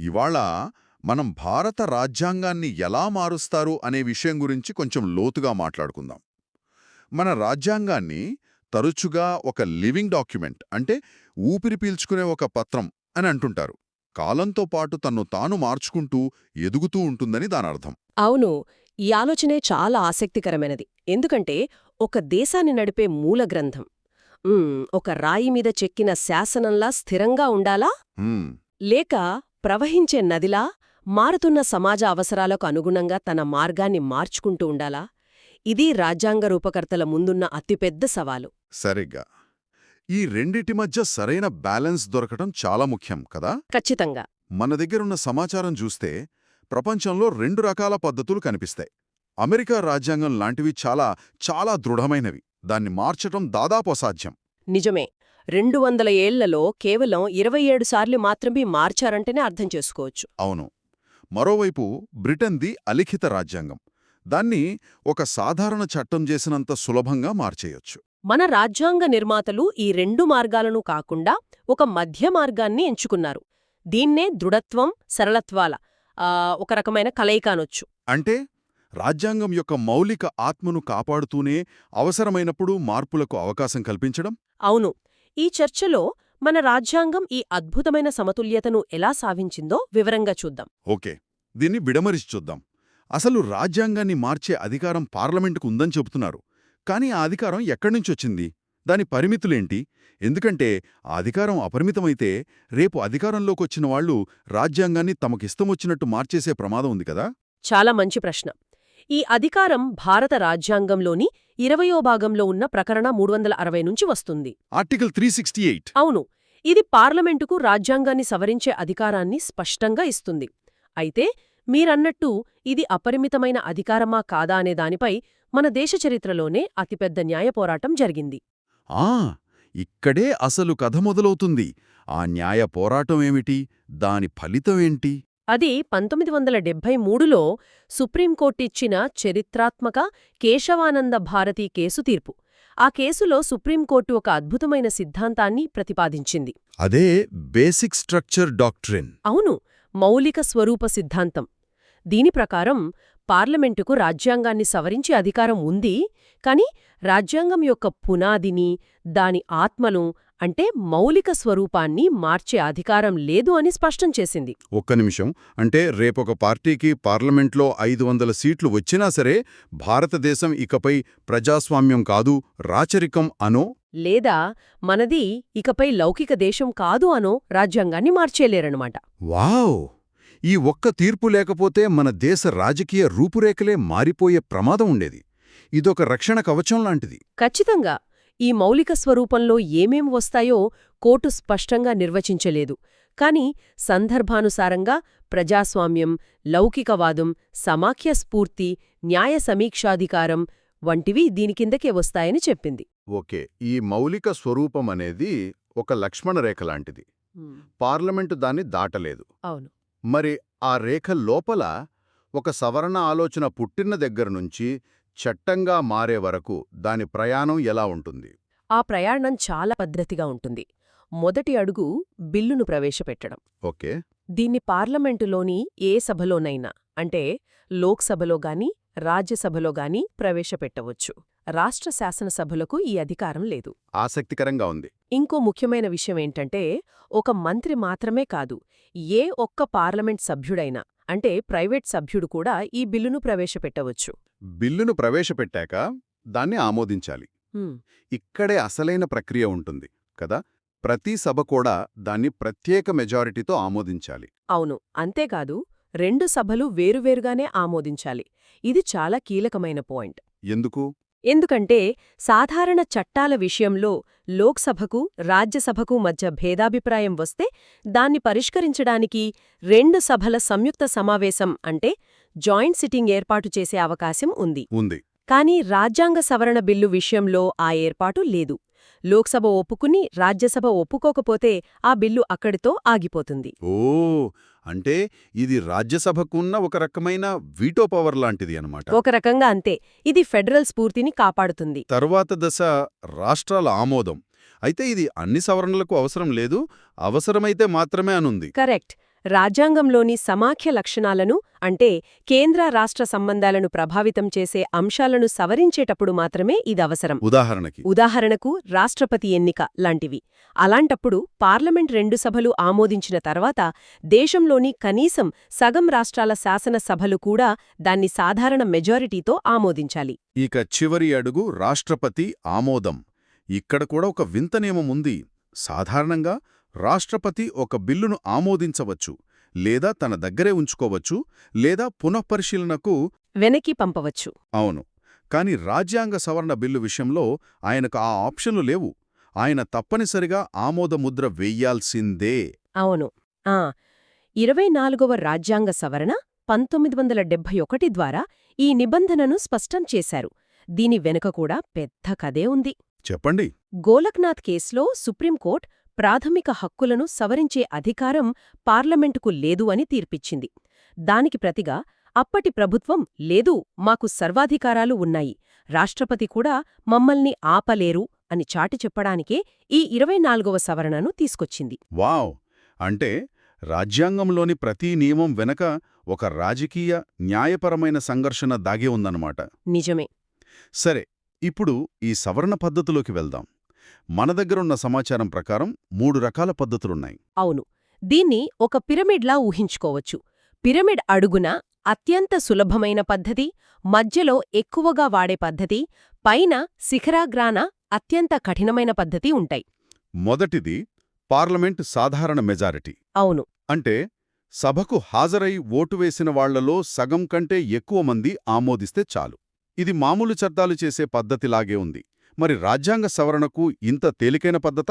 ఇవాళ మనం భారత రాజ్యాంగాన్ని ఎలా మారుస్తారు అనే విషయం గురించి కొంచెం లోతుగా మాట్లాడుకుందాం. మన రాజ్యాంగాన్ని తరచుగా ఒక లివింగ్ డాక్యుమెంట్ అంటే ఊపిరి పీల్చుకునే ఒక పత్రం అని అంటుంటారు. కాలంతో పాటు తన్ను తాను మార్చుకుంటూ ఎదుగుతూ ఉంటుందని దానర్థం అవును ఈ ఆలోచనే చాలా ఆసక్తికరమైనది. ఎందుకంటే ఒక దేశాన్ని నడిపే మూల గ్రంథం. ఒక రాయి మీద చెక్కిన శాసనంలా స్థిరంగా ఉండాలా? లేక ప్రవహించే నదిలా మారుతున్న సమాజ అవసరాలకు అనుగుణంగా తన మార్గాన్ని మార్చుకుంటూ ఉండాలా? ఇది రాజ్యాంగ రూపకర్తల ముందున్న అతిపెద్ద సవాలు. సరిగ్గా. ఈ రెండిటి మధ్య సరైన బ్యాలెన్స్ దొరకటం చాలా ముఖ్యం కదా? ఖచ్చితంగా. మన దగ్గరున్న సమాచారం చూస్తే ప్రపంచంలో రెండు రకాల పద్ధతులు కనిపిస్తాయి. అమెరికా రాజ్యాంగం లాంటివి చాలా చాలా దృఢమైనవి. దాన్ని మార్చటం దాదాపు అసాధ్యం. నిజమే. రెండు వందల ఏళ్ళలో కేవలం ఇరవై ఏడు సార్లు మాత్రమే మార్చారంటేనే అర్థం చేసుకోవచ్చు. అవును. మరోవైపు బ్రిటన్ది అలిఖిత రాజ్యాంగం. దాన్ని ఒక సాధారణ చట్టం చేసినంత సులభంగా మార్చేయొచ్చు. మన రాజ్యాంగ నిర్మాతలు ఈ రెండు మార్గాలను కాకుండా ఒక మధ్య మార్గాన్ని ఎంచుకున్నారు. దీన్నే దృఢత్వం సరళత్వాల ఒక రకమైన కలయిక అనొచ్చు. అంటే రాజ్యాంగం యొక్క మౌలిక ఆత్మను కాపాడుతూనే అవసరమైనప్పుడు మార్పులకు అవకాశం కల్పించడం? అవును. ఈ చర్చలో మన రాజ్యాంగం ఈ అద్భుతమైన సమతుల్యతను ఎలా సాధించిందో వివరంగా చూద్దాం. ఓకే దీన్ని విడమరిచి చూద్దాం. అసలు రాజ్యాంగాన్ని మార్చే అధికారం పార్లమెంటుకు ఉందని చెబుతున్నారు. కానీ ఆ అధికారం ఎక్కడ్నుంచొచ్చింది దాని పరిమితులేంటి? ఎందుకంటే ఆ అధికారం అపరిమితమైతే రేపు అధికారంలోకొచ్చిన వాళ్ళు రాజ్యాంగాన్ని తమకిష్టమొచ్చినట్టు మార్చేసే ప్రమాదం ఉంది కదా? చాలా మంచి ప్రశ్న. ఈ అధికారం భారత రాజ్యాంగంలోని ఇరవయో భాగంలో ఉన్న ప్రకరణ మూడు వందల అరవై నుంచి వస్తుంది. Article three sixty eight. అవును. ఇది పార్లమెంటుకు రాజ్యాంగాన్ని సవరించే అధికారాన్ని స్పష్టంగా ఇస్తుంది. అయితే మీరన్నట్టు ఇది అపరిమితమైన అధికారమా కాదా అనే దానిపై మన దేశ చరిత్రలోనే అతిపెద్ద న్యాయ పోరాటం జరిగింది. ఆ ఇక్కడే అసలు కథ మొదలవుతుంది. ఆ న్యాయ పోరాటం ఏమిటి? దాని ఫలితమేంటి అది పంతొమ్మిది వందల డెబ్భై మూడులో సుప్రీంకోర్టు ఇచ్చిన చరిత్రాత్మక కేశవానంద భారతి కేసు తీర్పు. ఆ కేసులో సుప్రీంకోర్టు ఒక అద్భుతమైన సిద్ధాంతాన్ని ప్రతిపాదించింది. అదే బేసిక్ స్ట్రక్చర్ డాక్ట్రిన్. అవును మౌలిక స్వరూప సిద్ధాంతం. దీని ప్రకారం పార్లమెంటుకు రాజ్యాంగాన్ని సవరించే అధికారం ఉంది కాని రాజ్యాంగం యొక్క పునాదిని దాని ఆత్మను అంటే మౌలిక స్వరూపాన్ని మార్చే అధికారం లేదు అని స్పష్టం చేసింది. ఒక్క నిమిషం. అంటే రేపొక పార్టీకి పార్లమెంట్లో ఐదు వందల సీట్లు వచ్చినా సరే భారతదేశం ఇకపై ప్రజాస్వామ్యం కాదు రాచరికం అనో? లేదా మనది ఇకపై లౌకిక దేశం కాదు అనో రాజ్యాంగాన్ని మార్చేలేరన్నమాట. వావ్! ఈ ఒక్క తీర్పు లేకపోతే మన దేశ రాజకీయ రూపురేఖలే మారిపోయే ప్రమాదం ఉండేది. ఇదొక రక్షణ కవచం లాంటిది. ఖచ్చితంగా. ఈ మౌలిక స్వరూపంలో ఏమేం వస్తాయో కోర్టు స్పష్టంగా నిర్వచించలేదు. కాని సందర్భానుసారంగా ప్రజాస్వామ్యం లౌకికవాదం సమాఖ్య స్ఫూర్తి న్యాయ సమీక్షాధికారం వంటివి దీని కిందకే వస్తాయని చెప్పింది. ఓకే. ఈ మౌలిక స్వరూపం అనేది ఒక లక్ష్మణ రేఖ లాంటిది. పార్లమెంటు దాన్ని దాటలేదు. అవును. మరి ఆ రేఖ లోపల ఒక సవరణ ఆలోచన పుట్టిన దగ్గర నుంచి చట్టంగా మారే వరకు దాని ప్రయాణం ఎలా ఉంటుంది? ఆ ప్రయాణం చాలా పద్ధతిగా ఉంటుంది. మొదటి అడుగు బిల్లును ప్రవేశపెట్టడం. ఓకే. దీన్ని పార్లమెంటులోని ఏ సభలోనైనా అంటే లోక్సభలో గాని రాజ్యసభలో గాని ప్రవేశపెట్టవచ్చు. రాష్ట్ర శాసనసభలకు ఈ అధికారం లేదు. ఆసక్తికరంగా ఉంది. ఇంకో ముఖ్యమైన విషయం ఏంటంటే ఒక మంత్రి మాత్రమే కాదు ఏ ఒక్క పార్లమెంట్ సభ్యుడైనా అంటే ప్రైవేట్ సభ్యుడు కూడా ఈ బిల్లును ప్రవేశపెట్టవచ్చు. బిల్లును ప్రవేశపెట్టాక దాన్ని ఆమోదించాలి. ఇక్కడే అసలైన ప్రక్రియ ఉంటుంది కదా? ప్రతి సభ కూడా దాన్ని ప్రత్యేక మెజారిటీతో ఆమోదించాలి. అవును అంతేకాదు రెండు సభలు వేరువేరుగానే ఆమోదించాలి. ఇది చాలా కీలకమైన పాయింట్. ఎందుకు? ఎందుకంటే సాధారణ చట్టాల విషయంలో లోక్సభకు రాజ్యసభకు మధ్య భేదాభిప్రాయం వస్తే దాన్ని పరిష్కరించడానికి రెండు సభల సంయుక్త సమావేశం అంటే జాయింట్ సిట్టింగ్ ఏర్పాటు చేసే అవకాశం ఉంది. ఉంది. కానీ రాజ్యాంగ సవరణ బిల్లు విషయంలో ఆ ఏర్పాటు లేదు. లోక్సభ ఒప్పుకుని రాజ్యసభ ఒప్పుకోకపోతే ఆ బిల్లు అక్కడితో ఆగిపోతుంది. ఓ అంటే ఇది రాజ్యసభకున్న ఒక రకమైన వీటో పవర్ లాంటిది అనమాట ఒక రకంగా అంతే. ఇది ఫెడరల్ స్ఫూర్తిని కాపాడుతుంది. తరువాత దశ రాష్ట్రాల ఆమోదం. అయితే ఇది అన్ని సవరణలకు అవసరం లేదు. అవసరమైతే మాత్రమే అనుంది. కరెక్ట్. రాజ్యాంగంలోని సమాఖ్య లక్షణాలను అంటే కేంద్ర రాష్ట్ర సంబంధాలను ప్రభావితం చేసే అంశాలను సవరించేటప్పుడు మాత్రమే ఇదవసరం ఉదాహరణకి. ఉదాహరణకు రాష్ట్రపతి ఎన్నిక లాంటివి. అలాంటప్పుడు పార్లమెంట్ రెండు సభలు ఆమోదించిన తర్వాత దేశంలోని కనీసం సగం రాష్ట్రాల శాసనసభలు కూడా దాన్ని సాధారణ మెజారిటీతో ఆమోదించాలి. ఇక చివరి అడుగు రాష్ట్రపతి ఆమోదం. ఇక్కడ కూడా ఒక వింత నియమం ఉంది. సాధారణంగా రాష్ట్రపతి ఒక బిల్లును ఆమోదించవచ్చు లేదా తన దగ్గరే ఉంచుకోవచ్చు లేదా పునఃపరిశీలనకు వెనక్కి పంపవచ్చు. అవును కాని రాజ్యాంగ సవరణ బిల్లు విషయంలో ఆయనకు ఆ ఆప్షన్లు లేవు. ఆయన తప్పనిసరిగా ఆమోదముద్ర వెయ్యాల్సిందే అవును. ఆ ఇరవై నాలుగవ రాజ్యాంగ సవరణ పంతొమ్మిది వందల డెబ్భై ఒకటి ద్వారా ఈ నిబంధనను స్పష్టం చేశారు. దీని వెనుక కూడా పెద్ద కథే ఉంది. చెప్పండి. గోలక్నాథ్ కేసులో సుప్రీంకోర్టు ప్రాథమిక హక్కులను సవరించే అధికారం పార్లమెంటుకు లేదు అని తీర్పిచ్చింది. దానికి ప్రతిగా అప్పటి ప్రభుత్వం లేదు మాకు సర్వాధికారాలు ఉన్నాయి రాష్ట్రపతి కూడా మమ్మల్ని ఆపలేరు అని చాటి చెప్పడానికే ఈ ఇరవై నాలుగవ సవరణను తీసుకొచ్చింది. వావ్! అంటే రాజ్యాంగంలోని ప్రతి నియమం వెనక ఒక రాజకీయ న్యాయపరమైన సంఘర్షణ దాగే ఉందన్నమాట. నిజమే. సరే ఇప్పుడు ఈ సవరణ పద్ధతిలోకి వెళ్దాం. మన దగ్గరున్న సమాచారం ప్రకారం మూడు రకాల పద్ధతులున్నాయి. అవును. దీన్ని ఒక పిరమిడ్లా ఊహించుకోవచ్చు. పిరమిడ్ అడుగున అత్యంత సులభమైన పద్ధతి మధ్యలో ఎక్కువగా వాడే పద్ధతి పైన శిఖరాగ్రాన అత్యంత కఠినమైన పద్ధతి ఉంటాయి. మొదటిది పార్లమెంట్ సాధారణ మెజారిటీ. అవును. అంటే సభకు హాజరై ఓటు వేసిన వాళ్ళలో సగం కంటే ఎక్కువ మంది ఆమోదిస్తే చాలు. ఇది మామూలు చట్టాలు చేసే పద్ధతిలాగే ఉంది. మరి రాజ్యాంగ సవరణకు ఇంత తేలికైన పద్ధత?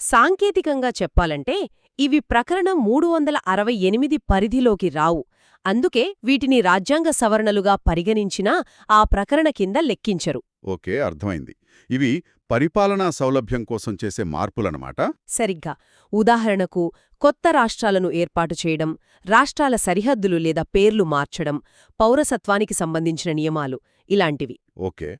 సాంకేతికంగా చెప్పాలంటే ఇవి ప్రకరణ మూడు వందల అరవై ఎనిమిది పరిధిలోకి రావు. అందుకే వీటిని రాజ్యాంగ సవరణలుగా పరిగణించినా ఆ ప్రకరణ కింద లెక్కించరు. ఓకే అర్థమైంది. ఇవి పరిపాలనా సౌలభ్యం కోసం చేసే మార్పులనమాట సరిగ్గా. ఉదాహరణకు కొత్త రాష్ట్రాలను ఏర్పాటు చేయడం రాష్ట్రాల సరిహద్దులు లేదా పేర్లు మార్చడం పౌరసత్వానికి సంబంధించిన నియమాలు ఇలాంటివి. ఓకే.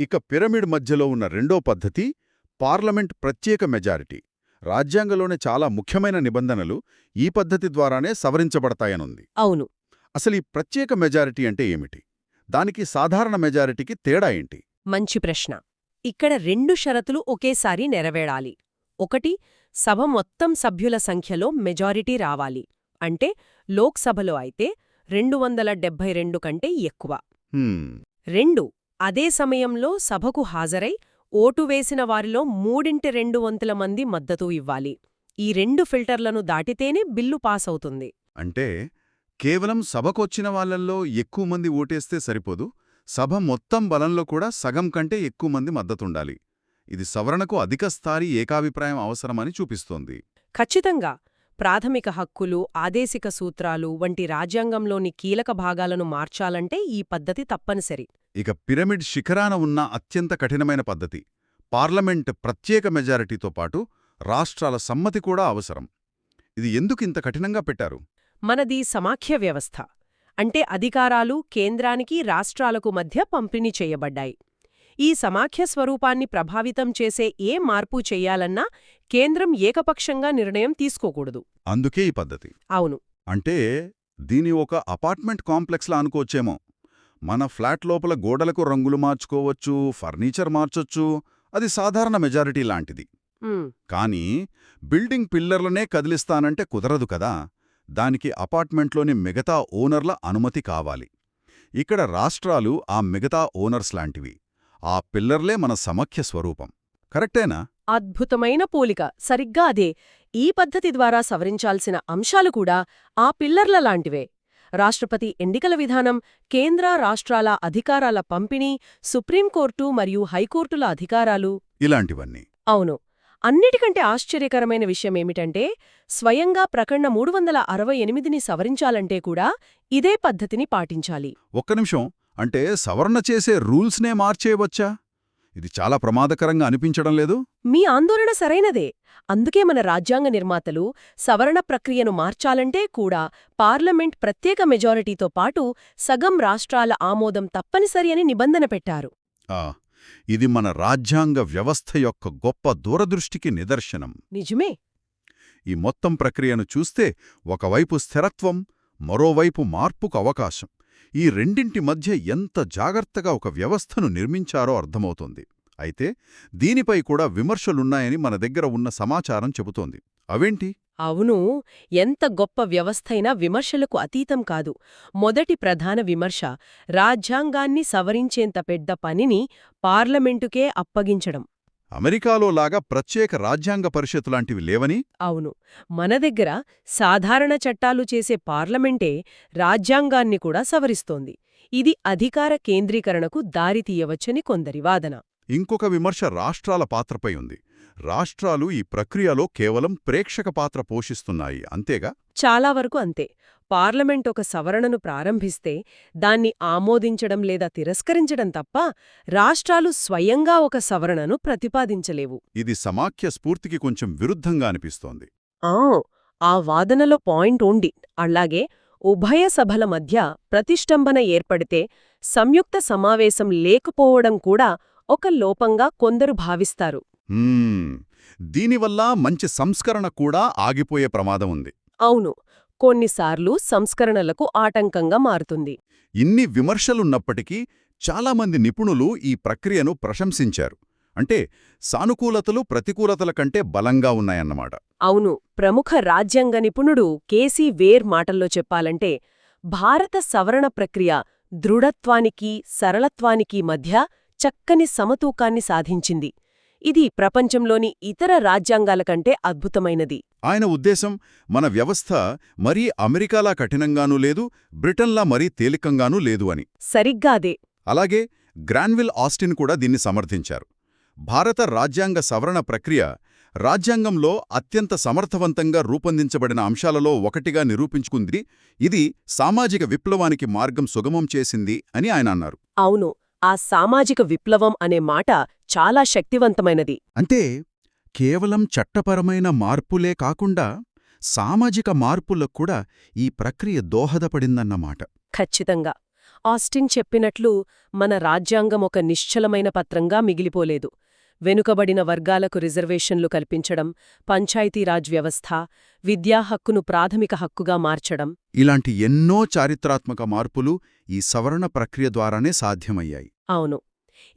ఇక పిరమిడ్ మధ్యలో ఉన్న రెండో పద్ధతి పార్లమెంట్ ప్రత్యేక మెజారిటీ. రాజ్యాంగంలోని చాలా ముఖ్యమైన నిబంధనలు ఈ పద్ధతి ద్వారానే సవరించబడతాయనుంది. అవును. అసలు ఈ ప్రత్యేక మెజారిటీ అంటే ఏమిటి? దానికి సాధారణ మెజారిటీకి తేడా ఏంటి? మంచి ప్రశ్న. ఇక్కడ రెండు షరతులు ఒకేసారి నెరవేరాలి. ఒకటి సభ మొత్తం సభ్యుల సంఖ్యలో మెజారిటీ రావాలి. అంటే లోక్సభలో అయితే రెండు వందల డెబ్బై రెండు కంటే ఎక్కువ. రెండు అదే సమయంలో సభకు హాజరై ఓటు వేసిన వారిలో మూడింటి రెండు వంతుల మంది మద్దతు ఇవ్వాలి. ఈ రెండు ఫిల్టర్లను దాటితేనే బిల్లు పాస్ అవుతుంది అంటే కేవలం సభకొచ్చిన వాళ్ళల్లో ఎక్కువ మంది ఓటేస్తే సరిపోదు. సభ మొత్తం బలంలో కూడా సగం కంటే ఎక్కువ మంది మద్దతుండాలి. ఇది సవరణకు అధిక స్థాయి ఏకాభిప్రాయం అవసరమని చూపిస్తోంది. ఖచ్చితంగా. ప్రాథమిక హక్కులు ఆదేశిక సూత్రాలు వంటి రాజ్యాంగంలోని కీలక భాగాలను మార్చాలంటే ఈ పద్ధతి తప్పనిసరి. ఇక పిరమిడ్ శిఖరాన ఉన్న అత్యంత కఠినమైన పద్ధతి. పార్లమెంట్ ప్రత్యేక మెజారిటీతో పాటు రాష్ట్రాల సమ్మతి కూడా అవసరం. ఇది ఎందుకు ఇంత కఠినంగా పెట్టారు? మనది సమాఖ్య వ్యవస్థ. అంటే అధికారాలు కేంద్రానికి రాష్ట్రాలకు మధ్య పంపిణీ చేయబడ్డాయి. ఈ సమాఖ్య స్వరూపాన్ని ప్రభావితం చేసే ఏ మార్పు చెయ్యాలన్నా కేంద్రం ఏకపక్షంగా నిర్ణయం తీసుకోకూడదు. అందుకే ఈ పద్ధతి. అవును. అంటే దీని ఒక అపార్ట్మెంట్ కాంప్లెక్స్లా అనుకోవచ్చేమో. మన ఫ్లాట్ లోపల గోడలకు రంగులు మార్చుకోవచ్చు ఫర్నిచర్ మార్చొచ్చు. అది సాధారణ మెజారిటీ లాంటిది. కానీ బిల్డింగ్ పిల్లర్లనే కదిలిస్తానంటే కుదరదు కదా. దానికి అపార్ట్మెంట్లోని మిగతా ఓనర్ల అనుమతి కావాలి. ఇక్కడ రాష్ట్రాలు ఆ మిగతా ఓనర్స్ లాంటివి. ఆ పిల్లర్లే మన సమాఖ్య స్వరూపం. కరెక్టేనా? అద్భుతమైన పోలిక. సరిగ్గా అదే. ఈ పద్ధతి ద్వారా సవరించాల్సిన అంశాలు కూడా ఆ పిల్లర్ల లాంటివే. రాష్ట్రపతి ఎన్నికల విధానం కేంద్ర రాష్ట్రాల అధికారాల పంపిణీ సుప్రీంకోర్టు మరియు హైకోర్టుల అధికారాలు. ఇలాంటివన్నీ. అవును. అన్నిటికంటే ఆశ్చర్యకరమైన విషయమేమిటంటే స్వయంగా ప్రకరణ మూడు వందల అరవై ఎనిమిదిని సవరించాలంటే కూడా ఇదే పద్ధతిని పాటించాలి. ఒక్క నిమిషం. అంటే సవరణ చేసే రూల్స్నే మార్చేయవచ్చా? ఇది చాలా ప్రమాదకరంగా అనిపించడం లేదు? మీ ఆందోళన సరైనదే. అందుకే మన రాజ్యాంగ నిర్మాతలు సవరణ ప్రక్రియను మార్చాలంటే కూడా పార్లమెంట్ ప్రత్యేక మెజారిటీతో పాటు సగం రాష్ట్రాల ఆమోదం తప్పనిసరి అని నిబంధన పెట్టారు. ఆ, ఇది మన రాజ్యాంగ వ్యవస్థ యొక్క గొప్ప దూరదృష్టికి నిదర్శనం. నిజమే. ఈ మొత్తం ప్రక్రియను చూస్తే ఒకవైపు స్థిరత్వం మరోవైపు మార్పుకు అవకాశం. ఈ రెండింటి మధ్య ఎంత జాగ్రత్తగా ఒక వ్యవస్థను నిర్మించారో అర్థమవుతోంది. అయితే దీనిపై కూడా విమర్శలున్నాయని మన దగ్గర ఉన్న సమాచారం చెబుతోంది. అవేంటి? అవును ఎంత గొప్ప వ్యవస్థైనా విమర్శలకు అతీతం కాదు. మొదటి ప్రధాన విమర్శ రాజ్యాంగాన్ని సవరించేంత పెద్ద పనిని పార్లమెంటుకే అప్పగించడం. అమెరికాలో లాగా ప్రత్యేక రాజ్యాంగ పరిషత్ లాంటివి లేవని? అవును. మన దగ్గర సాధారణ చట్టాలు చేసే పార్లమెంటే రాజ్యాంగాన్ని కూడా సవరిస్తోంది. ఇది అధికార కేంద్రీకరణకు దారితీయవచ్చని కొందరి వాదన. ఇంకొక విమర్శ రాష్ట్రాల పాత్రపై ఉంది. రాష్ట్రాలు ఈ ప్రక్రియలో కేవలం ప్రేక్షక పాత్ర పోషిస్తున్నాయి అంతేగా? చాలా వరకు అంతే. పార్లమెంట్ ఒక సవరణను ప్రారంభిస్తే దాన్ని ఆమోదించడం లేదా తిరస్కరించడం తప్ప రాష్ట్రాలు స్వయంగా ఒక సవరణను ప్రతిపాదించలేవు. ఇది సమాఖ్య స్ఫూర్తికి కొంచెం విరుద్ధంగా అనిపిస్తోంది. ఆ ఆ వాదనలో పాయింట్ ఉండి అలాగే ఉభయ సభల మధ్య ప్రతిష్టంభన ఏర్పడితే సంయుక్త సమావేశం లేకపోవడం కూడా ఒక లోపంగా కొందరు భావిస్తారు. దీనివల్ల మంచి సంస్కరణ కూడా ఆగిపోయే ప్రమాదం ఉంది. అవును కొన్నిసార్లు సంస్కరణలకు ఆటంకంగా మారుతుంది. ఇన్ని విమర్శలున్నప్పటికీ చాలామంది నిపుణులు ఈ ప్రక్రియను ప్రశంసించారు. అంటే సానుకూలతలు ప్రతికూలతల కంటే బలంగా ఉన్నాయన్నమాట. అవును ప్రముఖ రాజ్యాంగ నిపుణుడు కేసీ వేర్ మాటల్లో చెప్పాలంటే భారత సవరణ ప్రక్రియ దృఢత్వానికి సరళత్వానికి మధ్య చక్కని సమతూకాన్ని సాధించింది. ఇది ప్రపంచంలోని ఇతర రాజ్యాంగాల కంటే అద్భుతమైనది. ఆయన ఉద్దేశం మన వ్యవస్థ మరీ అమెరికాలా కఠినంగానూ లేదు బ్రిటన్లా మరీ తేలికంగానూ లేదు అని. సరిగ్గా అదే. అలాగే గ్రాన్విల్ ఆస్టిన్ కూడా దీన్ని సమర్థించారు. భారత రాజ్యాంగ సవరణ ప్రక్రియ రాజ్యాంగంలో అత్యంత సమర్థవంతంగా రూపొందించబడిన అంశాలలో ఒకటిగా నిరూపించుకుంది ఇది సామాజిక విప్లవానికి మార్గం సుగమం చేసింది అని ఆయన అన్నారు. అవును ఆ సామాజిక విప్లవం అనే మాట చాలా శక్తివంతమైనది. అంటే కేవలం చట్టపరమైన మార్పులే కాకుండా సామాజిక మార్పులకు కూడా ఈ ప్రక్రియ దోహదపడిందన్నమాట. ఖచ్చితంగా. ఆస్టిన్ చెప్పినట్లు మన రాజ్యాంగం ఒక నిశ్చలమైన పత్రంగా మిగిలిపోలేదు. వెనుకబడిన వర్గాలకు రిజర్వేషన్లు కల్పించడం పంచాయతీరాజ్ వ్యవస్థ విద్యా హక్కును ప్రాథమిక హక్కుగా మార్చడం. ఇలాంటి ఎన్నో చారిత్రాత్మక మార్పులు ఈ సవరణ ప్రక్రియ ద్వారానే సాధ్యమయ్యాయి. అవును.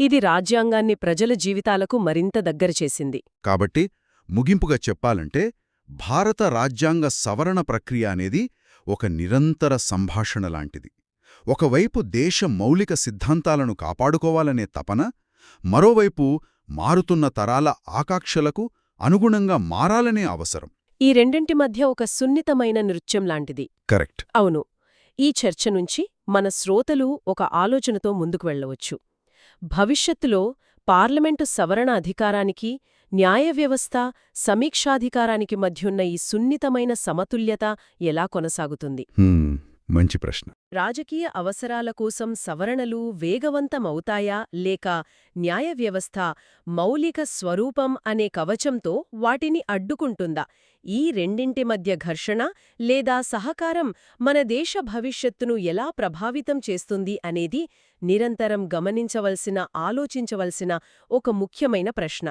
ఇది రాజ్యాంగాన్ని ప్రజల జీవితాలకు మరింత దగ్గర చేసింది. కాబట్టి ముగింపుగా చెప్పాలంటే భారత రాజ్యాంగ సవరణ ప్రక్రియ అనేది ఒక నిరంతర సంభాషణ లాంటిది. ఒకవైపు దేశ మౌలిక సిద్ధాంతాలను కాపాడుకోవాలనే తపన మరోవైపు మారుతున్న తరాల ఆకాంక్షలకు అనుగుణంగా మారాలనే అవసరం. ఈ రెండింటి మధ్య ఒక సున్నితమైన నృత్యం లాంటిది. కరెక్ట్. అవును ఈ చర్చ నుంచి మన శ్రోతలు ఒక ఆలోచనతో ముందుకు వెళ్ళవచ్చు. భవిష్యత్తులో పార్లమెంటు సవరణ అధికారానికి న్యాయ వ్యవస్థ సమీక్షాధికారానికి మధ్యున్న ఈ సున్నితమైన సమతుల్యత ఎలా కొనసాగుతుంది? మంచి ప్రశ్న. రాజకీయ అవసరాల కోసం సవరణలు వేగవంతమవుతాయా లేక న్యాయ వ్యవస్థ మౌలిక స్వరూపం అనే కవచంతో వాటిని అడ్డుకుంటుందా? ఈ రెండింటి మధ్య ఘర్షణ లేదా సహకారం మన దేశ భవిష్యత్తును ఎలా ప్రభావితం చేస్తుంది అనేది నిరంతరం గమనించవలసిన ఆలోచించవలసిన ఒక ముఖ్యమైన ప్రశ్న.